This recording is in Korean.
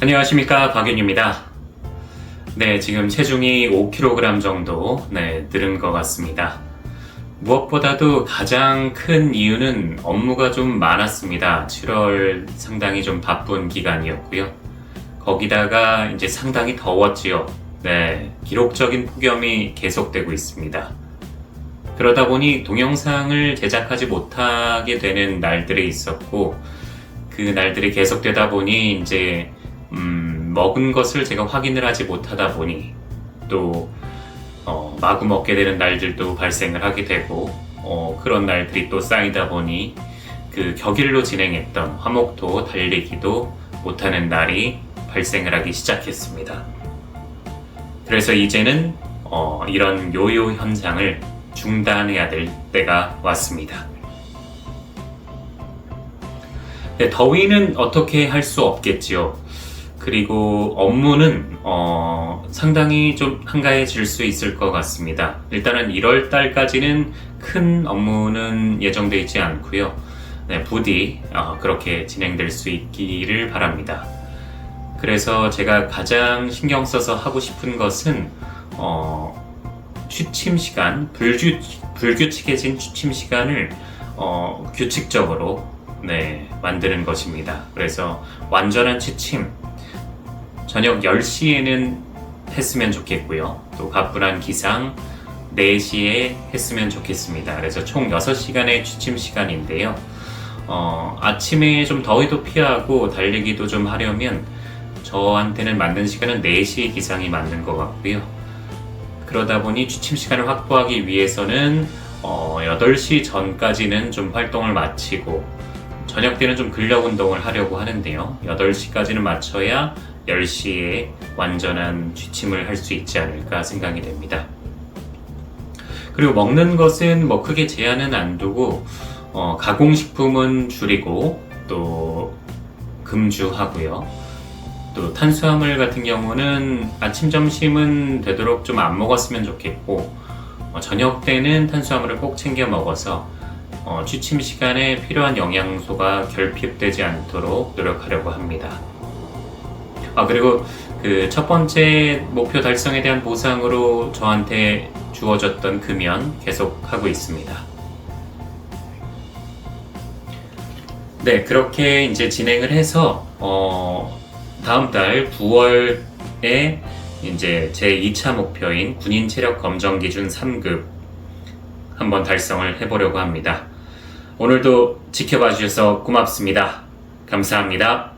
안녕하십니까 박윤입니다. 네, 지금 체중이 5kg 정도 네, 늘은 것 같습니다. 무엇보다도 가장 큰 이유는 업무가 좀 많았습니다. 7월 상당히 좀 바쁜 기간이었고요. 거기다가 이제 상당히 더웠지요. 네, 기록적인 폭염이 계속되고 있습니다. 그러다 보니 동영상을 제작하지 못하게 되는 날들이 있었고, 그 날들이 계속되다 보니 이제 음, 먹은 것을 제가 확인을 하지 못하다 보니 또 어, 마구 먹게 되는 날들도 발생을 하게 되고 어, 그런 날들이 또 쌓이다 보니 그 격일로 진행했던 화목토 달리기도 못하는 날이 발생을 하기 시작했습니다. 그래서 이제는 어, 이런 요요 현상을 중단해야 될 때가 왔습니다. 네, 더위는 어떻게 할 수 없겠지요. 그리고 업무는 어, 상당히 좀 한가해질 수 있을 것 같습니다. 일단은 1월 달까지는 큰 업무는 예정되어 있지 않고요. 네, 부디 어, 그렇게 진행될 수 있기를 바랍니다. 그래서 제가 가장 신경 써서 하고 싶은 것은 어, 취침 시간, 불규, 불규칙해진 취침 시간을 어, 규칙적으로 네, 만드는 것입니다. 그래서 완전한 취침, 저녁 10시에는 했으면 좋겠고요. 또 가뿐한 기상 4시에 했으면 좋겠습니다. 그래서 총 6시간의 취침 시간인데요. 어, 아침에 좀 더위도 피하고 달리기도 좀 하려면 저한테는 맞는 시간은 4시 기상이 맞는 것 같고요. 그러다 보니 취침 시간을 확보하기 위해서는 어, 8시 전까지는 좀 활동을 마치고 저녁 때는 좀 근력 운동을 하려고 하는데요. 8시까지는 맞춰야 10시에 완전한 취침을 할 수 있지 않을까 생각이 됩니다. 그리고 먹는 것은 뭐 크게 제한은 안 두고 어, 가공식품은 줄이고 또 금주하고요. 또 탄수화물 같은 경우는 아침 점심은 되도록 좀 안 먹었으면 좋겠고 어, 저녁 때는 탄수화물을 꼭 챙겨 먹어서 어, 취침 시간에 필요한 영양소가 결핍되지 않도록 노력하려고 합니다. 아 그리고 그 첫 번째 목표 달성에 대한 보상으로 저한테 주어졌던 금연 계속 하고 있습니다. 네 그렇게 이제 진행을 해서 어, 다음 달 9월에 이제 제 2차 목표인 군인 체력 검정 기준 3급 한번 달성을 해보려고 합니다. 오늘도 지켜봐 주셔서 고맙습니다. 감사합니다.